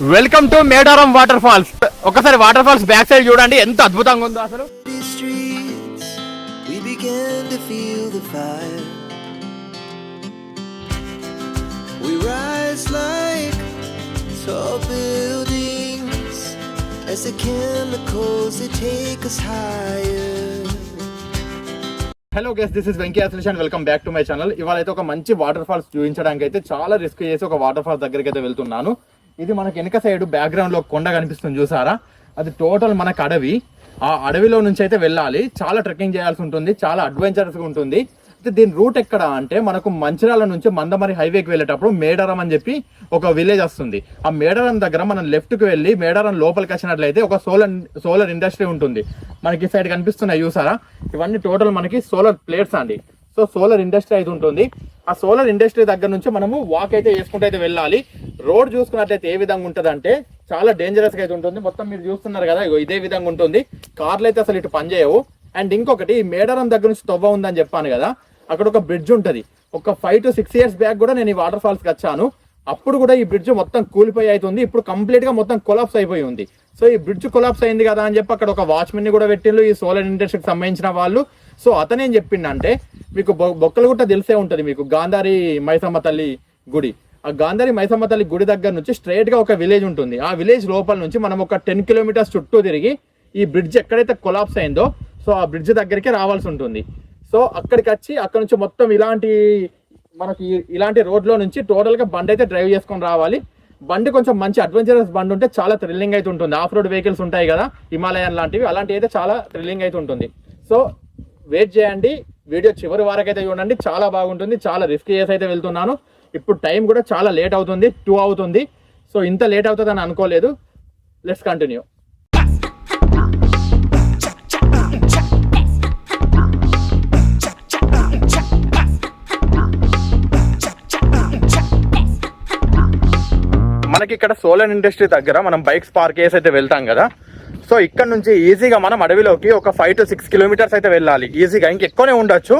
Welcome to Medaram waterfalls ఒకసారి waterfalls back side చూడండి ఎంత అద్భుతంగా ఉందో అసలు. Hello guys this is Venky అసలేషన్ welcome back to my channel ఇవాళ అయితే ఒక మంచి వాటర్ ఫాల్స్ చూపించడానికి అయితే చాలా రిస్క్ చేసి ఒక వాటర్ ఫాల్స్ దగ్గరికి అయితే వెళ్తున్నాను. ఇది మనకు వెనక సైడ్ బ్యాక్గ్రౌండ్లో కొండ కనిపిస్తుంది చూసారా? అది టోటల్ మనకు అడవి. ఆ అడవిలో నుంచి అయితే వెళ్ళాలి. చాలా ట్రెక్కింగ్ చేయాల్సి ఉంటుంది. చాలా అడ్వెంచరస్గా ఉంటుంది. అయితే దీని రూట్ ఎక్కడ అంటే మనకు మంచిర్యాల నుంచి మందమరి హైవేకి వెళ్ళేటప్పుడు మేడారం అని చెప్పి ఒక విలేజ్ వస్తుంది. ఆ మేడారం దగ్గర మనం లెఫ్ట్కి వెళ్ళి మేడారం లోపలికి వచ్చినట్లయితే ఒక సోలార్ సోలార్ ఇండస్ట్రీ ఉంటుంది. మనకి ఈ సైడ్ కనిపిస్తున్నాయి చూసారా? ఇవన్నీ టోటల్ మనకి సోలార్ ప్లేట్స్ అండి. సో సోలార్ ఇండస్ట్రీ అయితే ఉంటుంది. ఆ సోలార్ ఇండస్ట్రీ దగ్గర నుంచి మనము వాక్ అయితే చేసుకుంటూ అయితే వెళ్ళాలి. రోడ్ చూసుకున్నట్లయితే ఏ విధంగా ఉంటుంది అంటే చాలా డేంజరస్గా అయితే ఉంటుంది. మొత్తం మీరు చూస్తున్నారు కదా ఇదే విధంగా ఉంటుంది. కార్లు అయితే అసలు ఇటు పనిచేయవు. అండ్ ఇంకొకటి మేడారం దగ్గర నుంచి తొవ్వ ఉందని చెప్పాను కదా అక్కడ ఒక బ్రిడ్జ్ ఉంటుంది. ఒక five to six years back కూడా నేను ఈ వాటర్ ఫాల్స్కి వచ్చాను. అప్పుడు కూడా ఈ బ్రిడ్జ్ మొత్తం కూలిపోయి అవుతుంది. ఇప్పుడు కంప్లీట్గా మొత్తం కొలాప్స్ అయిపోయి ఉంది. సో ఈ బ్రిడ్జ్ కొలాప్స్ అయింది కదా అని చెప్పి అక్కడ ఒక వాచ్మెన్ని కూడా పెట్టిండ్రు. ఈ సోలార్ ఇండస్ట్రీకి సంబంధించిన వాళ్ళు. సో అతనేం చెప్పిండంటే మీకు బొ- బొక్కలగుట్ట తెలిసే ఉంటుంది మీకు గాంధారి మైసమ్మ తల్లి గుడి. ఆ గాంధారి మైసమ్మ తల్లి గుడి దగ్గర నుంచి స్ట్రైట్గా ఒక విలేజ్ ఉంటుంది. ఆ విలేజ్ లోపల నుంచి మనం ఒక టెన్ కిలోమీటర్స్ చుట్టూ తిరిగి ఈ బ్రిడ్జ్ ఎక్కడైతే కొలాప్స్ అయిందో సో ఆ బ్రిడ్జ్ దగ్గరికి రావాల్సి ఉంటుంది. సో అక్కడికి వచ్చి అక్కడ నుంచి మొత్తం ఇలాంటి మనకి ఇలాంటి రోడ్లో నుంచి టోటల్గా బండి అయితే డ్రైవ్ చేసుకొని రావాలి. బండి కొంచెం మంచి అడ్వెంచరస్ బండి ఉంటే చాలా థ్రిల్లింగ్ అయితే ఉంటుంది. ఆఫ్ రోడ్ వెహికల్స్ ఉంటాయి కదా హిమాలయన్ లాంటివి అలాంటివి అయితే చాలా థ్రిల్లింగ్ అయితే ఉంటుంది. సో వెయిట్ చేయండి. వీడియో చివరి వరకైతే చూడండి. చాలా బాగుంటుంది. చాలా రిస్క్ చేసి అయితే వెళ్తున్నాను. ఇప్పుడు టైం కూడా చాలా లేట్ అవుతుంది. టూ అవుతుంది. సో ఇంత లేట్ అవుతుంది అని అనుకోలేదు. లెట్స్ కంటిన్యూ మనకి ఇక్కడ సోలన్ ఇండస్ట్రీ దగ్గర మనం బైక్స్ పార్క్ చేసి అయితే వెళ్తాం కదా. సో ఇక్కడ నుంచి ఈజీగా మనం అడవిలోకి ఒక ఫైవ్ టు సిక్స్ కిలోమీటర్స్ అయితే వెళ్ళాలి. ఈజీగా ఇంకెక్కువనే ఉండొచ్చు.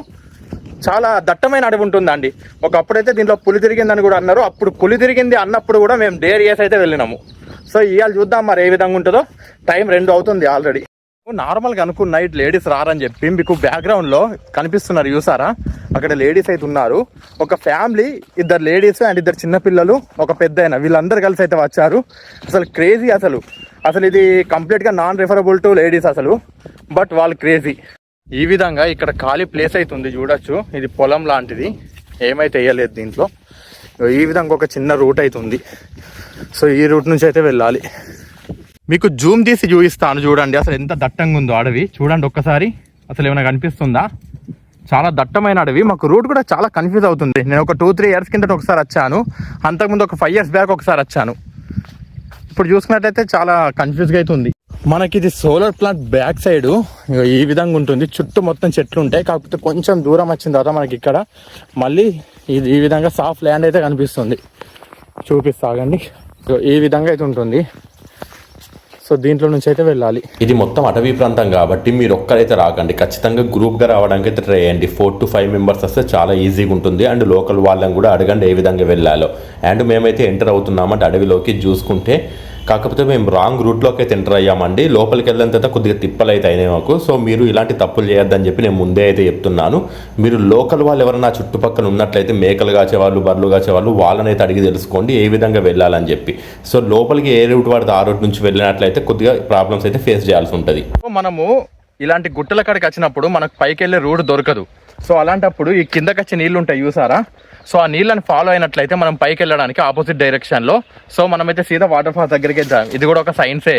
చాలా దట్టమైన అడవి ఉంటుందండి. ఒకప్పుడైతే దీంట్లో పులి తిరిగిందని కూడా అన్నారు. అప్పుడు పులి తిరిగింది అన్నప్పుడు కూడా మేము డేర్ చేసి అయితే వెళ్ళినాము. సో ఇవాళ చూద్దాం మరి ఏ విధంగా ఉంటుందో. టైం రెండు అవుతుంది ఆల్రెడీ నార్మల్గా అనుకున్న ఇటు లేడీస్ రారని చెప్పి మీకు బ్యాక్గ్రౌండ్లో కనిపిస్తున్నారు చూసారా? అక్కడ లేడీస్ అయితే ఉన్నారు. ఒక ఫ్యామిలీ ఇద్దరు లేడీస్ అండ్ ఇద్దరు చిన్నపిల్లలు ఒక పెద్ద వీళ్ళందరూ కలిసి అయితే వచ్చారు. అసలు క్రేజీ అసలు. అసలు ఇది కంప్లీట్గా నాన్ రిఫరబుల్ టు లేడీస్ అసలు బట్ వాళ్ళు క్రేజీ ఈ విధంగా ఇక్కడ ఖాళీ ప్లేస్ అయితే ఉంది చూడొచ్చు. ఇది పొలం లాంటిది. ఏమైతే వేయలేదు దీంట్లో. ఈ విధంగా ఒక చిన్న రూట్ అయితే ఉంది సో ఈ రూట్ నుంచి అయితే వెళ్ళాలి. మీకు జూమ్ తీసి చూపిస్తాను చూడండి. అసలు ఎంత దట్టంగా ఉందో అడవి. చూడండి ఒక్కసారి. అసలు ఏమైనా కనిపిస్తుందా? చాలా దట్టమైన అడవి. మాకు రూట్ కూడా చాలా కన్ఫ్యూజ్ అవుతుంది. నేను ఒక టూ త్రీ ఇయర్స్ కిందట ఒకసారి వచ్చాను. అంతకుముందు ఒక ఫైవ్ ఇయర్స్ బ్యాక్ ఒకసారి వచ్చాను. ఇప్పుడు చూసుకున్నట్టయితే చాలా కన్ఫ్యూజ్గా అవుతుంది మనకి ఇది సోలార్ ప్లాంట్ బ్యాక్ సైడ్ ఈ విధంగా ఉంటుంది. చుట్టూ మొత్తం చెట్లు ఉంటాయి. కాకపోతే కొంచెం దూరం వచ్చిన తర్వాత మనకి ఇక్కడ మళ్ళీ ఇది ఈ విధంగా సాఫ్ట్ ల్యాండ్ అయితే కనిపిస్తుంది. చూపిస్తాగండి సో ఈ విధంగా అయితే ఉంటుంది. సో దీంట్లో నుంచి అయితే వెళ్ళాలి. ఇది మొత్తం అటవీ ప్రాంతం కాబట్టి మీరు ఒక్కరైతే రాకండి. ఖచ్చితంగా గ్రూప్గా రావడానికి అయితే ట్రై చేయండి. ఫోర్ టు ఫైవ్ మెంబర్స్ వస్తే చాలా ఈజీగా ఉంటుంది. అండ్ లోకల్ వాళ్ళని కూడా అడగండి ఏ విధంగా వెళ్ళాలో. అండ్ మేమైతే ఎంటర్ అవుతున్నామంటే అడవిలోకి చూసుకుంటే కాకపోతే మేము రాంగ్ రూట్లోకి అయితే ఎంటర్ అయ్యామండి. లోపలికి వెళ్ళిన తర్వాత కొద్దిగా తిప్పలు అయితే అయినాయి మాకు. సో మీరు ఇలాంటి తప్పులు చేయొద్దని చెప్పి నేను ముందే అయితే చెప్తున్నాను. మీరు లోకల్ వాళ్ళు ఎవరైనా చుట్టుపక్కల ఉన్నట్లయితే మేకలు కాచేవాళ్ళు బర్రెలు కాచేవాళ్ళు వాళ్ళనైతే అడిగి తెలుసుకోండి ఏ విధంగా వెళ్ళాలని చెప్పి. సో లోపలికి ఏ రూట్ వాడితే ఆ రూట్ నుంచి వెళ్ళినట్లయితే కొద్దిగా ప్రాబ్లమ్స్ అయితే ఫేస్ చేయాల్సి ఉంటుంది. సో మనము ఇలాంటి గుట్టల కాడికి వచ్చినప్పుడు మనకు పైకి వెళ్ళే రూట్ దొరకదు. సో అలాంటప్పుడు ఈ కిందకి వచ్చే నీళ్ళు ఉంటాయి చూసారా? సో ఆ నీళ్ళని ఫాలో అయినట్లయితే మనం పైకి వెళ్ళడానికి ఆపోజిట్ డైరెక్షన్లో సో మనమైతే సీదా వాటర్ ఫాల్ దగ్గరికి వెళ్తాం ఇది కూడా ఒక సైన్సే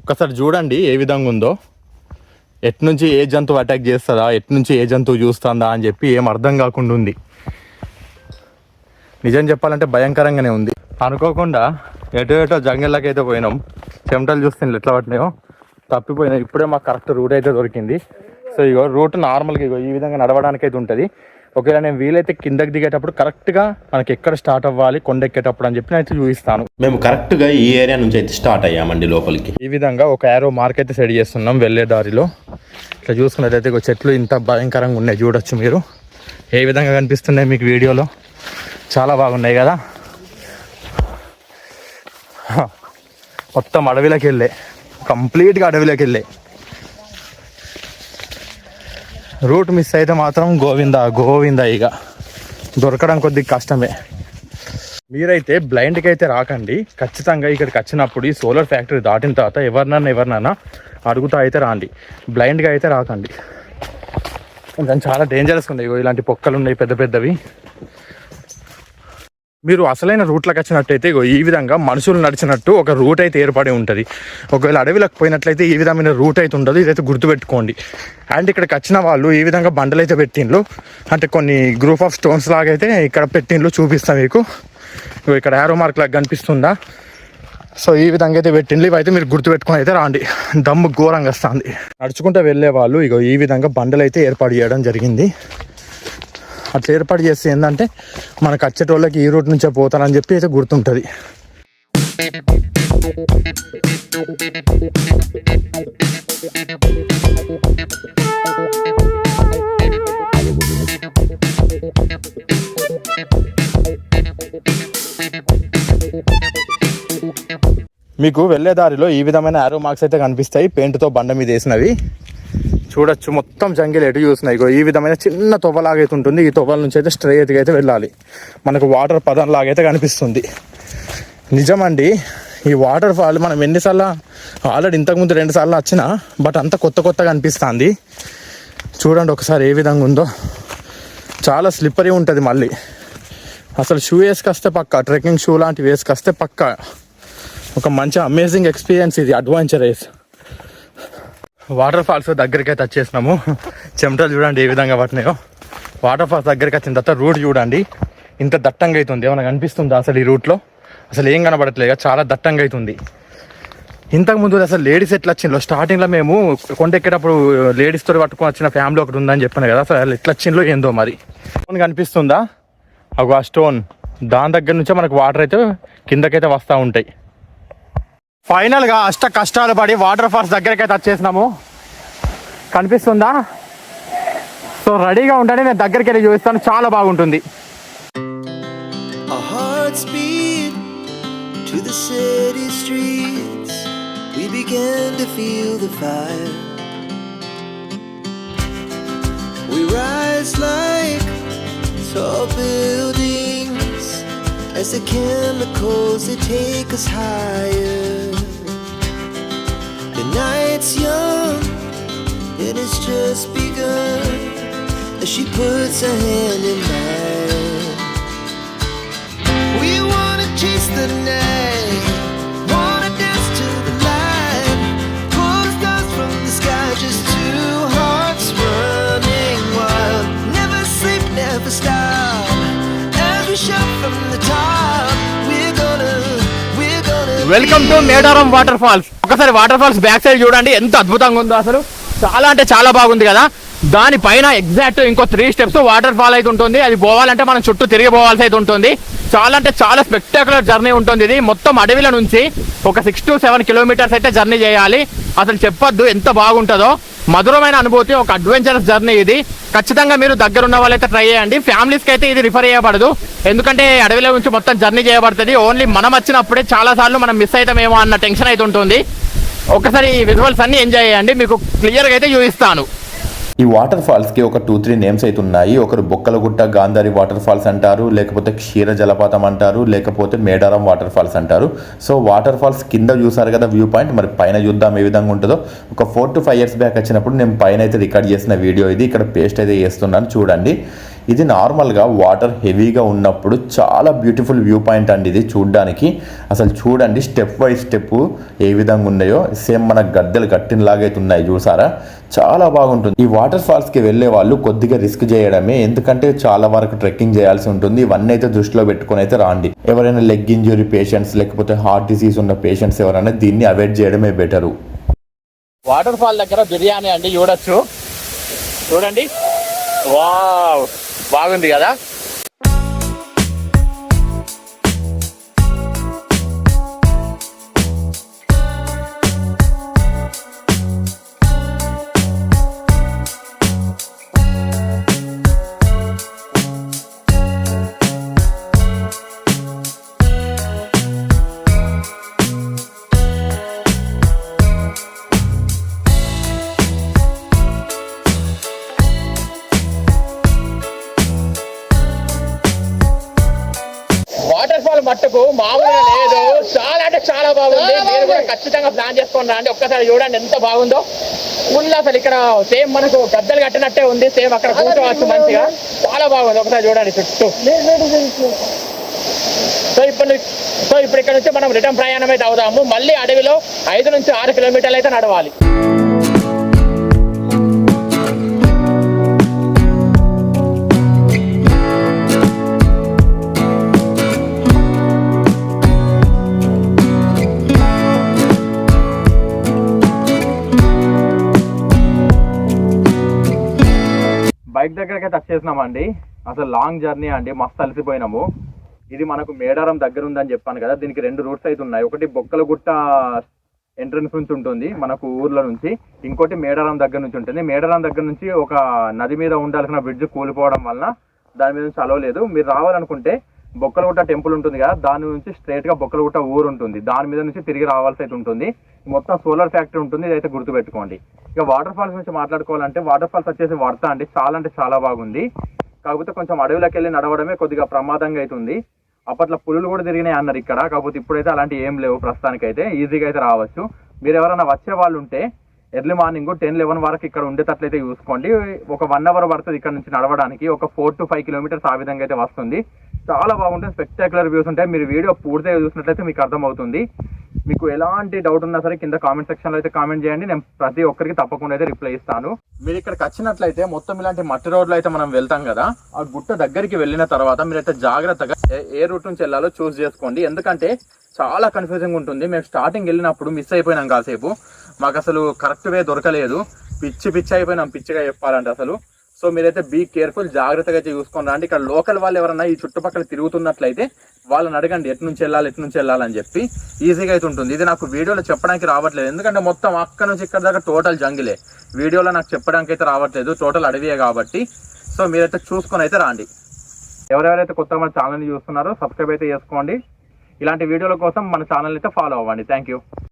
ఒక్కసారి చూడండి ఏ విధంగా ఉందో. ఎటు నుంచి ఏ జంతువు అటాక్ చేస్తుందా ఎటు నుంచి ఏ జంతువు చూస్తుందా అని చెప్పి ఏం అర్థం కాకుండా ఉంది. నిజం చెప్పాలంటే భయంకరంగానే ఉంది. అనుకోకుండా ఎటో ఎటో జంగల్లోకి అయితే పోయినాం. చెమటలు చూస్తే ఎట్లా పట్టినాయో. తప్పిపోయినాయి. ఇప్పుడే మాకు కరెక్ట్ రూట్ అయితే దొరికింది. సో ఇగో రూట్ నార్మల్గా ఇగో ఈ విధంగా నడవడానికి అయితే ఉంటుంది. ఒకవేళ నేను వీలైతే కిందకి దిగేటప్పుడు కరెక్ట్గా మనకి ఎక్కడ స్టార్ట్ అవ్వాలి కొండ ఎక్కేటప్పుడు అని చెప్పి నేను అయితే చూపిస్తాను. మేము కరెక్ట్గా ఈ ఏరియా నుంచి అయితే స్టార్ట్ అయ్యామండి లోపలికి. ఈ విధంగా ఒక యారో మార్క్ అయితే సెట్ చేస్తున్నాం వెళ్ళే దారిలో. ఇట్లా చూసుకున్నట్టయితే ఇగో చెట్లు ఇంత భయంకరంగా ఉన్నాయి చూడొచ్చు మీరు. ఏ విధంగా కనిపిస్తున్నాయి మీకు వీడియోలో? చాలా బాగున్నాయి కదా? మొత్తం అడవిలోకి వెళ్ళే. కంప్లీట్గా అడవిలోకి వెళ్ళే. రూట్ మిస్ అయితే మాత్రం గోవింద గోవింద ఇక. దొరకడం కొద్దిగా కష్టమే. మీరైతే బ్లైండ్కి అయితే రాకండి. ఖచ్చితంగా ఇక్కడికి వచ్చినప్పుడు ఈ సోలార్ ఫ్యాక్టరీ దాటిన తర్వాత ఎవరినన్నా ఎవరినన్నా అడుగుతా అయితే రాండి. బ్లైండ్గా అయితే రాకండి. కొంచెం చాలా డేంజరస్గా ఉన్నాయి ఇలాంటి పొక్కలు ఉన్నాయి పెద్ద పెద్దవి. మీరు అసలైన రూట్లకు వచ్చినట్టయితే ఈ విధంగా మనుషులు నడిచినట్టు ఒక రూట్ అయితే ఏర్పడి ఉంటుంది. ఒకవేళ అడవిలోకి పోయినట్లయితే ఈ విధమైన రూట్ అయితే ఉండదు. ఇదైతే గుర్తుపెట్టుకోండి. అండ్ ఇక్కడికి వచ్చిన వాళ్ళు ఈ విధంగా బండలు అయితే పెట్టిండ్లు. అంటే కొన్ని గ్రూప్ ఆఫ్ స్టోన్స్ లాగా అయితే ఇక్కడ పెట్టిండ్లు చూపిస్తాను మీకు. ఇక్కడ యారో మార్క్ లాగా కనిపిస్తుందా? సో ఈ విధంగా అయితే పెట్టిండ్లు. ఇవైతే మీరు గుర్తుపెట్టుకొని అయితే రాండి. దమ్ము ఘోరంగా వస్తుంది. నడుచుకుంటూ వెళ్ళే వాళ్ళు ఇగో ఈ విధంగా బండలు అయితే ఏర్పాటు చేయడం జరిగింది. అట్లా ఏర్పాటు చేస్తే ఏంటంటే మనకు వచ్చేటోళ్ళకి ఈ రూట్ నుంచే పోతారని చెప్పి అయితే గుర్తుంటుంది. మీకు వెళ్ళే దారిలో ఈ విధమైన ఆరో మార్క్స్ అయితే కనిపిస్తాయి పెయింట్తో బండ మీద వేసినవి. చూడొచ్చు. మొత్తం జంగిల్ ఎటు చూసినాయి ఇగో ఈ విధమైన చిన్న తొబలాగా అయితే ఉంటుంది. ఈ తొవ్వల నుంచి అయితే స్ట్రైట్గా అయితే వెళ్ళాలి. మనకు వాటర్ పదం లాగా అయితే కనిపిస్తుంది. నిజమండి ఈ వాటర్ ఫాల్ మనం ఎన్నిసార్లు ఆల్రెడీ ఇంతకుముందు రెండు సార్లు వచ్చిన బట్ అంత కొత్త కొత్తగా అనిపిస్తుంది. చూడండి ఒకసారి ఏ విధంగా ఉందో. చాలా స్లిప్పరీ ఉంటుంది మళ్ళీ. అసలు షూ వేసుకొస్తే పక్క ట్రెక్కింగ్ షూ లాంటివి వేసుకొస్తే పక్క. ఒక మంచి అమేజింగ్ ఎక్స్పీరియన్స్ ఇది అడ్వెంచర్ రేస్ వాటర్ ఫాల్స్ దగ్గరికి అయితే వచ్చేసినాము చెమటలు చూడండి ఏ విధంగా పట్టినాయో. వాటర్ ఫాల్స్ దగ్గరికి వచ్చిన తర్వాత రూట్ చూడండి. ఇంత దట్టంగా అవుతుంది. ఏమైనా కనిపిస్తుందా అసలు ఈ రూట్లో అసలు ఏం కనబడట్లేదు. చాలా దట్టంగా అవుతుంది. ఇంతకు ముందు అసలు లేడీస్ ఎట్లా వచ్చిందో స్టార్టింగ్లో మేము కొండ ఎక్కేటప్పుడు uh, పట్టుకొని వచ్చిన ఫ్యామిలీ ఒకటి ఉందని చెప్పాను కదా. అసలు ఎట్లా వచ్చిందో ఏందో మరి. స్టోన్ కనిపిస్తుందా? ఒక ఆ స్టోన్ దాని దగ్గర నుంచే మనకు వాటర్ అయితే కిందకైతే వస్తూ ఉంటాయి. ఫైనల్గా అష్ట కష్టాలు పడి వాటర్ ఫాల్స్ దగ్గరికి అయితే వచ్చేసినాము కనిపిస్తుందా? సో రెడీగా ఉంటేనే నేను దగ్గరికి వెళ్ళి చూపిస్తాను. చాలా బాగుంటుంది. We rise like tall buildings As the chemicals that take us higher. night's young, and it's just begun. As she puts her hand in mine, we wanna chase the night, wanna dance to the light. From the sky, just two hearts running wild. Never sleep, never stop. As we shout from the top, we're gonna, we're gonna. Welcome to Medaram Waterfalls. ఒకసారి waterfalls back side చూడండి ఎంత అద్భుతంగా ఉందో అసలు. చాలా అంటే చాలా బాగుంది కదా. దానిపైన ఎగ్జాక్ట్ ఇంకో త్రీ స్టెప్స్ వాటర్ ఫాల్ అయితే ఉంటుంది. అది పోవాలంటే మనం చుట్టూ తిరిగి పోవాల్సి అయితే ఉంటుంది. చాలా అంటే చాలా స్పెక్టాకులర్ జర్నీ ఉంటుంది ఇది. మొత్తం అడవిల నుంచి ఒక సిక్స్ టు సెవెన్ కిలోమీటర్స్ అయితే జర్నీ చేయాలి. అసలు చెప్పొద్దు ఎంత బాగుంటుందో. మధురమైన అనుభూతి ఒక అడ్వెంచరస్ జర్నీ ఇది. ఖచ్చితంగా మీరు దగ్గర ఉన్న వాళ్ళైతే ట్రై చేయండి. ఫ్యామిలీస్కి అయితే ఇది రిఫర్ చేయబడదు. ఎందుకంటే అడవిలో నుంచి మొత్తం జర్నీ చేయబడుతుంది. ఓన్లీ మనం వచ్చినప్పుడే చాలా సార్లు మనం మిస్ అవుతామేమో అన్న టెన్షన్ అయితే ఉంటుంది. ఒకసారి ఈ విజువల్స్ అన్ని ఎంజాయ్ చేయండి. మీకు క్లియర్గా అయితే చూపిస్తాను. ఈ వాటర్ ఫాల్స్కి ఒక టూ త్రీ నేమ్స్ అయితే ఉన్నాయి. ఒకరు బొక్కలగుట్ట గాంధారి వాటర్ ఫాల్స్ అంటారు లేకపోతే క్షీర జలపాతం అంటారు లేకపోతే మేడారం వాటర్ ఫాల్స్ అంటారు. సో వాటర్ ఫాల్స్ కింద చూసారు కదా వ్యూ పాయింట్ మరి పైన చూద్దాం ఏ విధంగా ఉంటుందో. ఒక four to five years back వచ్చినప్పుడు నేను పైన అయితే రికార్డ్ చేసిన వీడియో ఇది. ఇక్కడ పేస్ట్ అయితే చేస్తున్నాను చూడండి. ఇది నార్మల్గా వాటర్ హెవీగా ఉన్నప్పుడు చాలా బ్యూటిఫుల్ వ్యూ పాయింట్ అండి ఇది చూడడానికి. అసలు చూడండి స్టెప్ బై స్టెప్ ఏ విధంగా ఉన్నాయో. సేమ్ మన గద్దెలు కట్టినలాగైతే ఉన్నాయి చూసారా? చాలా బాగుంటుంది. ఈ వాటర్ ఫాల్స్కి వెళ్ళే వాళ్ళు కొద్దిగా రిస్క్ చేయడమే ఎందుకంటే చాలా వరకు ట్రెక్కింగ్ చేయాల్సి ఉంటుంది. ఇవన్నీ అయితే దృష్టిలో పెట్టుకొని అయితే రాండి. ఎవరైనా లెగ్ ఇంజురీ పేషెంట్స్ లేకపోతే హార్ట్ డిసీజ్ ఉన్న పేషెంట్స్ ఎవరైనా దీన్ని అవాయిడ్ చేయడమే బెటరు వాటర్ ఫాల్ దగ్గర బిర్యానీ అండి చూడొచ్చు. చూడండి. వావ్! బాగుంది కదా? వాటర్ ఫాల్ మట్టుకు మామూలుగా లేదు. చాలా అంటే చాలా బాగుంది. మీరు కూడా ఖచ్చితంగా ప్లాన్ చేసుకుని రండి. ఒక్కసారి చూడండి ఎంత బాగుందో. ఫుల్ అసలు ఇక్కడ సేమ్ మనకు పెద్దలు కట్టినట్టే ఉంది. సేమ్ అక్కడ కూర్చోవచ్చు మంచిగా. చాలా బాగుంది. ఒకసారి చూడండి చుట్టూ. సో ఇప్పుడు సో ఇప్పుడు ఇక్కడ నుంచి మనం రిటర్న్ ప్రయాణం అయితే అవుదాము. మళ్ళీ అడవిలో ఐదు నుంచి ఆరు కిలోమీటర్లు అయితే నడవాలి. అండి. అసలు లాంగ్ జర్నీ అండి. మస్తు అలసిపోయినాము. ఇది మనకు మేడారం దగ్గర ఉందని చెప్పాను కదా. దీనికి రెండు రూట్స్ అయితే ఉన్నాయి. ఒకటి బొక్కలగుట్ట ఎంట్రన్స్ నుంచి ఉంటుంది మనకు ఊర్ల నుంచి. ఇంకోటి మేడారం దగ్గర నుంచి ఉంటుంది. మేడారం దగ్గర నుంచి ఒక నది మీద ఉండాల్సిన బ్రిడ్జ్ కూలిపోవడం వలన దాని మీద నుంచి అలవలేదు మీరు రావాలనుకుంటే బొక్కలగుట్ట టెంపుల్ ఉంటుంది కదా దాని నుంచి స్ట్రైట్గా బొక్కలగుట్ట ఊరు ఉంటుంది. దాని మీద నుంచి తిరిగి రావాల్సి అయితే ఉంటుంది. మొత్తం సోలార్ ఫ్యాక్టరీ ఉంటుంది. ఇదైతే గుర్తుపెట్టుకోండి. ఇక వాటర్ ఫాల్స్ నుంచి మాట్లాడుకోవాలంటే వాటర్ ఫాల్స్ వచ్చేసి వర్త అండి. చాలా అంటే చాలా బాగుంది. కాకపోతే కొంచెం అడవిలోకి వెళ్ళి నడవడమే కొద్దిగా ప్రమాదంగా అవుతుంది అప్పట్లో పులులు కూడా తిరిగినాయి అన్నారు ఇక్కడ. కాకపోతే ఇప్పుడైతే అలాంటి ఏం లేవు ప్రస్తుతానికైతే. ఈజీగా అయితే రావచ్చు. మీరు ఎవరైనా వచ్చే వాళ్ళు ఉంటే ఎర్లీ మార్నింగ్ టెన్ లెవెన్ వరకు ఇక్కడ ఉండేటట్లయితే చూసుకోండి. ఒక వన్ అవర్ పడుతుంది ఇక్కడ నుంచి నడవడానికి ఒక ఫోర్ టు ఫైవ్ కిలోమీటర్స్ ఆ విధంగా అయితే వస్తుంది. చాలా బాగుంటుంది స్పెక్టాకులర్ వ్యూస్ ఉంటాయి. మీరు వీడియో పూర్తిగా చూసినట్లయితే మీకు అర్థమవుతుంది. మీకు ఎలాంటి డౌట్ ఉన్నా సరే కింద కామెంట్ సెక్షన్లో అయితే కామెంట్ చేయండి. నేను ప్రతి ఒక్కరికి తప్పకుండా అయితే రిప్లై ఇస్తాను. మీరు ఇక్కడికి వచ్చినట్లయితే మొత్తం ఇలాంటి మట్టి రోడ్లు అయితే మనం వెళ్తాం కదా ఆ గుట్ట దగ్గరికి వెళ్ళిన తర్వాత మీరైతే జాగ్రత్తగా ఏ- ఏ రూట్ నుంచి వెళ్ళాలో చూస్ చేసుకోండి. ఎందుకంటే చాలా కన్ఫ్యూజింగ్ ఉంటుంది. మేము స్టార్టింగ్ వెళ్ళినప్పుడు మిస్ అయిపోయినాం కాసేపు. మాకు అసలు కరెక్ట్ వే దొరకలేదు. పిచ్చి పిచ్చి అయిపోయినాం పిచ్చిగా చెప్పాలంటే అసలు. సో మీరైతే బీ కేర్ఫుల్ జాగ్రత్తగా అయితే చూసుకొని రండి. ఇక్కడ లోకల్ వాళ్ళు ఎవరన్నా ఈ చుట్టుపక్కల తిరుగుతున్నట్లయితే వాళ్ళని అడగండి ఎటు నుంచి వెళ్ళాలి ఎటు నుంచి వెళ్ళాలని చెప్పి. ఈజీగా అయితే ఉంటుంది. ఇది నాకు వీడియోలో చెప్పడానికి రావట్లేదు. ఎందుకంటే మొత్తం అక్కడ నుంచి ఇక్కడ దాకా టోటల్ జంగిలే వీడియోలో నాకు చెప్పడానికి అయితే రావట్లేదు. టోటల్ అడవియే కాబట్టి. సో మీరైతే చూసుకొని అయితే రండి. ఎవరెవరైతే కొత్తగా మన ఛానల్ని చూస్తున్నారో సబ్స్క్రైబ్ అయితే చేసుకోండి. ఇలాంటి వీడియోల కోసం మన ఛానల్ అయితే ఫాలో అవ్వండి. Thank you